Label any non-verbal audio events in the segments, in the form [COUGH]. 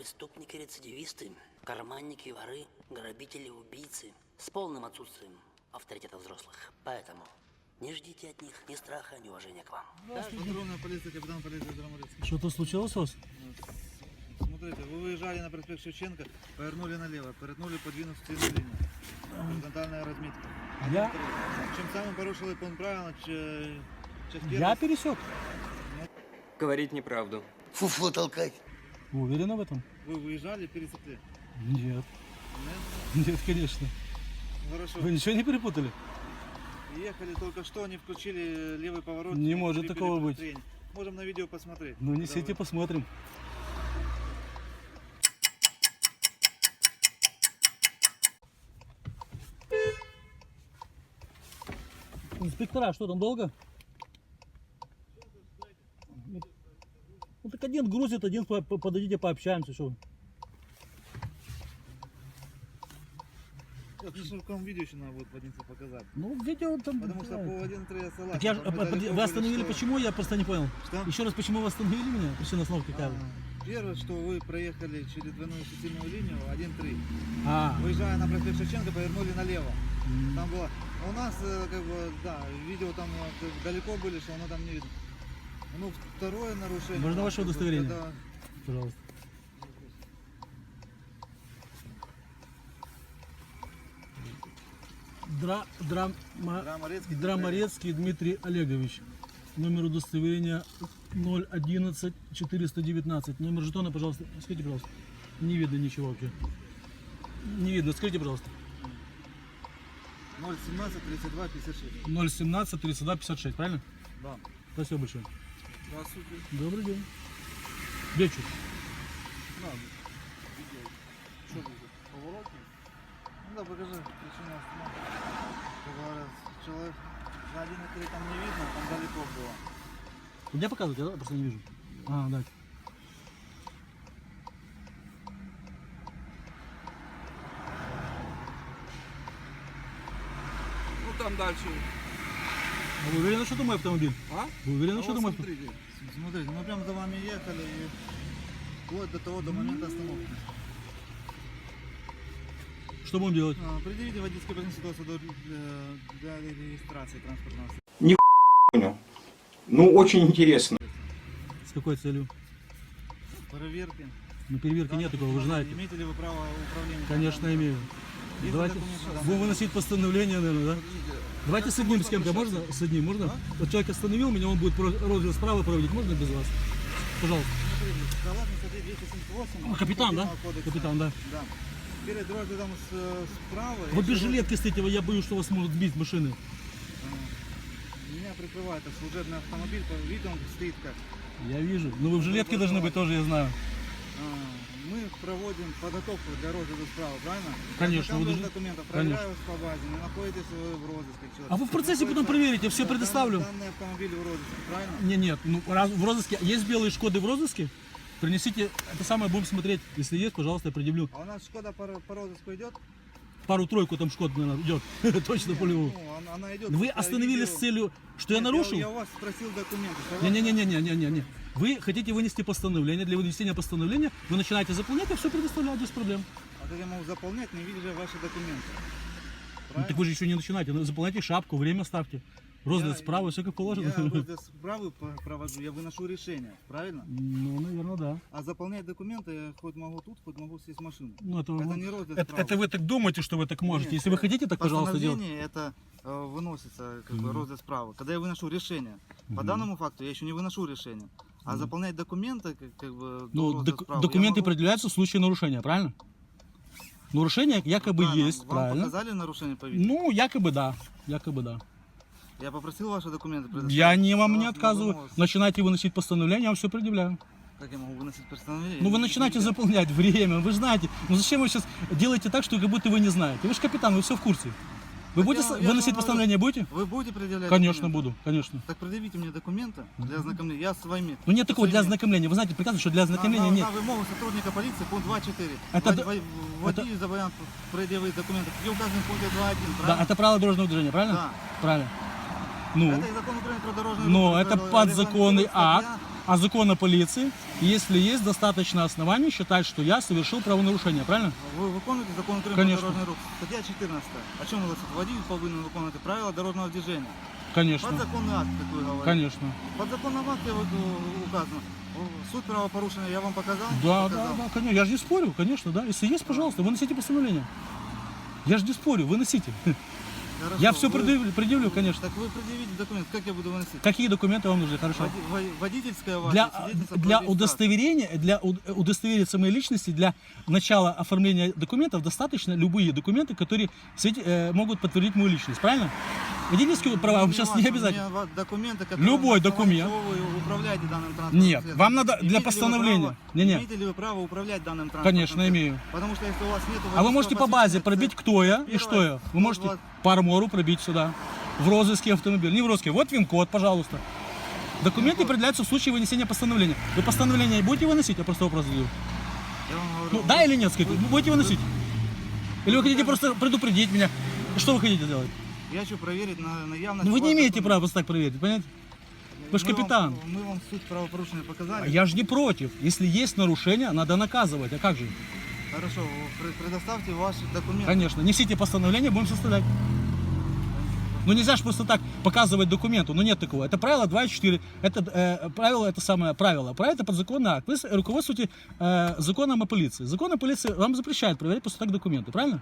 Преступники-рецидивисты, карманники, воры, грабители, убийцы с полным отсутствием авторитета взрослых. Поэтому не ждите от них ни страха, ни уважения к вам. Патрульная полиция, капитан полиции Драмарецкий. Что-то случилось у вас? Смотрите, вы выезжали на проспект Шевченко, повернули налево, перетнули подвинутую линию. Горизонтальная разметка. Я? Чим самим порушили пункт правил, чи- часть Я пересек. Говорить неправду. Фуфло толкать. Вы уверены в этом? Вы выезжали, пересекли. Нет. Нет? Нет, конечно. Хорошо. Вы ничего не перепутали? Ехали только что, не включили левый поворот. Не может такого быть. трению. Можем на видео посмотреть. Ну, несите, вы- посмотрим. Инспектора, что там долго? Ну, Ну так один грузит, один по- по- подойдите пообщаемся, что? в каком видео еще надо будет водиться показать? Ну, видео там... Потому что по 1.3 я согласен. Так я а, под- вы остановили что- почему? Я просто не понял. Что? Еще раз, почему вы остановили меня? Причина остановки какая? А, Первое, что вы проехали через двойную суцільну линию 1.3. А, Выезжая на проспект Шевченко, повернули налево. Там было... У нас, э, как бы, да, видео там э, как далеко были, что оно там не видно. Ну, второе нарушение... Можно ваше удостоверение? когда- пожалуйста. Дра, драма, Драморецкий. Драморецкий Дмитрий Олегович. Номер удостоверения 011 419. Номер жетона, пожалуйста, скажите, пожалуйста. Не видно ничего вообще. Не видно, скажите, пожалуйста. 017 32 56. 017 32 56, правильно? Да. Спасибо большое. Здравствуйте. Добрый день. Вечер. Видео. Что тут? Поворот? Ну да, покажи причину остановки. Как говорят, человек на 1.3 там не видно, там далеко было. Где показывать? Я просто не вижу. А, да. Ну там дальше. А вы уверены, что это мой автомобиль? А? Вы уверены, А что это мой смотрите, смотрите, мы прям за вами ехали и вплоть до того, до момента остановки. Что будем делать? А, Предъявите водительское свидетельство до- для, для регистрации транспортного средства. Понял. Ну, очень интересно. С какой целью? Проверки. Ну, переверки нет такого, вы же знаете. Имеете ли вы право управления? Конечно, имею. Давайте будем выносить постановление, наверное, да? Давайте соединим с кем-то, можно? Соединим, можно? Вот человек остановил меня, он будет розыск справа проводить, можно без вас? Пожалуйста. Смотрите, Согласно статье 278. А, капитан, да? Капитан, да. Да. Перед с, э, справа... Вы без жилетки стоите, я боюсь, что вас могут сбить с машины. А, Меня прикрывает служебный автомобиль, виду он стоит как. Я вижу. Но вы в жилетке должны быть тоже, я знаю. А, Мы проводим подготовку для розыска справа, правильно? Конечно, вы должны- документов, проверяю по базе, не находитесь вы в розыске. человек. А вы в процессе потом проверите, все данный- предоставлю. Данный автомобиль в розыске, правильно? Не, нет, ну раз в розыске. Есть белые Шкоды в розыске? Принесите, это самое будем смотреть. Если есть, пожалуйста, я предъявлю. А у нас Шкода по, по розыску идет? Пару-тройку там Шкод, наверное, идет. [LAUGHS] Точно. Ну, идет. Вы Я остановились с целью, что я нарушил? Я, у вас спросил документы. Не-не-не-не-не-не-не. Вы хотите вынести постановление. Для вынесения постановления вы начинаете заполнять, я все предоставляю без проблем. А как я могу заполнять, не видя ваши документы? Ну, так вы же еще не начинаете. Ну, Заполняйте шапку, время ставьте. Розгляд Я- справа, все как положено. Я [LAUGHS] розыск справы по- провожу, я выношу решение, правильно? Ну, наверное, да. А заполнять документы я хоть могу тут, хоть могу сесть в машину. Ну, это, Это не розгляд это, это вы так думаете, что вы так можете. Нет, Если вы хотите, так, пожалуйста, делайте. Постановление это э, выносится как бы Мгм. розгляд справа. Когда я выношу решение, по Мгм. данному факту я еще не выношу решение. А заполнять документы, как, как бы, Ну, док- справа, я документы могу- определяются в случае нарушения, правильно? Нарушение якобы Правильно. есть, Вам правильно. показали нарушение по видео? Ну, якобы да. Якобы да. Я попросил ваши документы предоставить. Я не вам не отказываю. вынос. Начинайте выносить постановление, я вам все предъявляю. Как я могу выносить постановление? Ну вы начинаете заполнять время, вы же знаете. Ну зачем вы сейчас делаете так, что как будто вы не знаете? Вы же капитан, вы все в курсе. Вы Так будете я- с- я выносить вам постановление, будете? Вы будете предъявлять Конечно документы? буду, конечно. Так предъявите мне документы для ознакомления. Я с вами. Ну нет такого для своими- ознакомления. Вы знаете, прекрасно, что для ознакомления на, нет. На вимогу сотрудника полиции, пункт 2.4. Это Вод- д- вод- Водитель зобов'язаний пред'явити документи. Які указані в пункті 2.1, Да, правильно? это правило дорожного движения, правильно? Да. Правильно. Ну, Это и закон Украины про дорожный но рух, это который подзаконный регламентирует акт, статья о законе полиции, если есть достаточно оснований считать, что я совершил правонарушение, правильно? Ви виконуєте закон України Конечно. про дорожній рух. Стаття 14. О чому ви водій повинен виконувати правила дорожнього движения? Конечно, Подзаконний акт, як ви говорите. конечно. Подзаконном акте вот, э, указано. О, Суть правопорушения я вам показал? Да, да, Показал. да, конечно. Я же не спорю, конечно, да. Если есть, пожалуйста, выносите постановление. Я же не спорю, выносите. Хорошо, Я все вы- предъявлю, предъявлю, конечно. Так вы предъявите документ, как я буду выносить? Какие документы вам нужны? Хорошо. Води- во- Водительская ваша, Для, свидетельство для регистрацию. удостоверения, для уд- удостовериться моей личности, для начала оформления документов достаточно любые документы, которые э, могут подтвердить мою личность, правильно? Водительские права вам сейчас не обязательно. документы, которые Любой документ. управляете данным транспортным Нет, средством. вам надо для Имеете ли вы постановления. право- Не-не. Имеете ли вы право управлять данным транспортным Конечно, средством? имею. Потому что если у вас нет А вы можете по базе пробить, кто я и что я. Вы можете по армору пробить сюда. В розыске автомобиль. Не в розыске. Вот ВИН-код, пожалуйста. Документы определяются в случае вынесения постановления. Вы постановление будете выносить? Я просто вопрос задаю. Ну, да или нет, скажите? Вы будете выносить? Или вы хотите просто предупредить меня? Что вы хотите сделать? Я хочу проверить на, явность. Ну, вы не имеете права просто так проверить, понимаете? Вы же Мы вам- капитан. Мы вам суть правопорушения показали. А Я же не против. Если есть нарушение, надо наказывать. А как же? Хорошо, предоставьте ваши документы. Конечно. Несите постановление, будем составлять. Ну нельзя же просто так показывать документы. Ну нет такого. Это правило 2.4. Это э, правило, это самое правило. Правило это подзаконный акт. Вы руководствуете э, законом о полиции. Закон о полиции вам запрещает проверять просто так документы, правильно?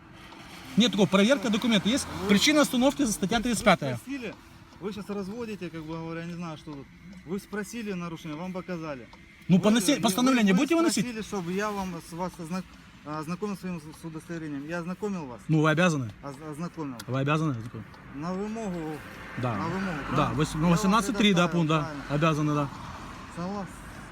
Нет такого. Проверка документов. Есть причина остановки за статья 35. Вы спросили, вы сейчас разводите, как бы говоря, не знаю, что тут. Вы спросили нарушение, вам показали. Ну, Вы- вы- постановление вы будете выносить? спросили, чтобы я вам с вас озна- ознакомил своим с удостоверением. Я ознакомил вас? Ну вы обязаны. Оз- Ознакомил. Вы обязаны. такое? На вымогу. Да. На вымогу, Да, правильно? вось- Я ну, вам 18.3, да, предоставил, пункт, да. правильно. Обязаны, да. Соглас-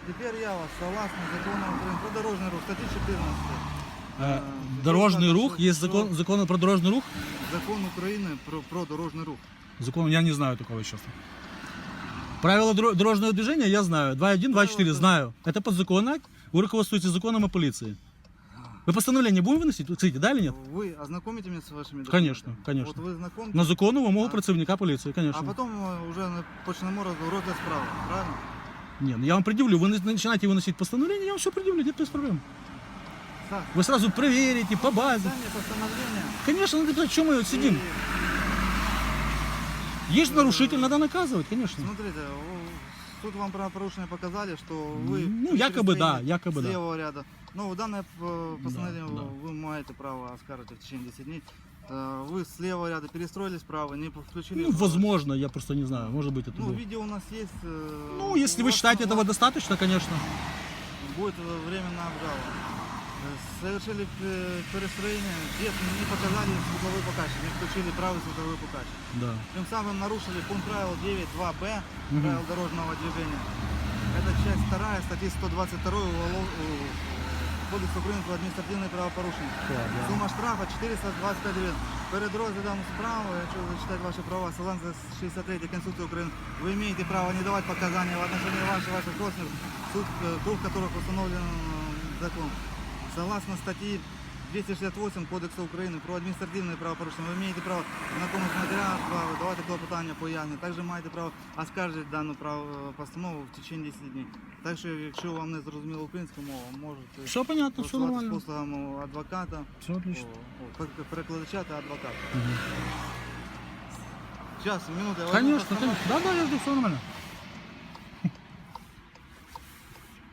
Теперь я вас, согласно закону Украины про дорожный рух, статья 14. Э, Э, Дорожный что- рух, есть что- закон, закон про дорожный рух. Закон Украины про, про дорожный рух. Закон, я не знаю такого сейчас. Правила дро- дорожного движения я знаю. 2.1, 2.4 Правила- знаю. Это подзаконный акт. Вы руководствуетесь законом о полиции. Вы постановление будем выносить? Вы Кстати, да или нет? Вы ознакомите меня с вашими документами? Конечно, конечно. Вот вы знакомы? На законну вимогу А. працівника поліції, А конечно. потом э, уже на- почнемо роз- розгляд справи, правильно? Не, ну я вам предъявлю. Вы на- начинаете выносить постановление, я вам все предъявлю, нет без проблем. Так, Вы сразу проверите по базе. Конечно, ну что мы вот сидим? Есть нарушитель, надо наказывать, конечно. смотрите, суд вам правопорушение показали, что вы... Ну, якобы да, якобы да. левого ряда. Ну, данное э, постановление Да, да. вы маете право оскаржить в течение 10 дней. Э, Вы с левого ряда перестроились вправо, не включили... Ну, возможно, я просто не знаю, может быть это Ну, было. видео у нас есть. э, Ну, если вы считаете этого достаточно, конечно. Будет временно обжаловано Э, Совершили э, перестроение, где не показали световой показчик, не включили правый световой показчик. Да. Тем самым нарушили пункт правил 9.2б Мгм. правил дорожного движения. Это часть 2 статьи 122 Уголов- у- Кодексу України про адміністративне правопорушення. Сума штрафа 425 гривень. Перед розглядом справи, якщо зачитати ваші права, согласно 63 Конституции України, ви маєте право не давати показання в отношении ваших, ваших родственников, суд, э, круг которых установлен э, закон. Согласно статьи 268 Кодексу України про адміністративне правопорушення, ви маєте право знакомити з матеріалом справи, давати клопотання, пояснення. Також маєте право оскаржити дану прав- постанову в течение 10 днів. Так що, якщо вам не зрозуміла українська мова, можете Все понятно, все послати з нормально. послугами адвоката, Все отлично. о, о, пер- перекладача та адвоката. Час, минута. я возьму Конечно, постанову. конечно. Да, да, я жду, все нормально.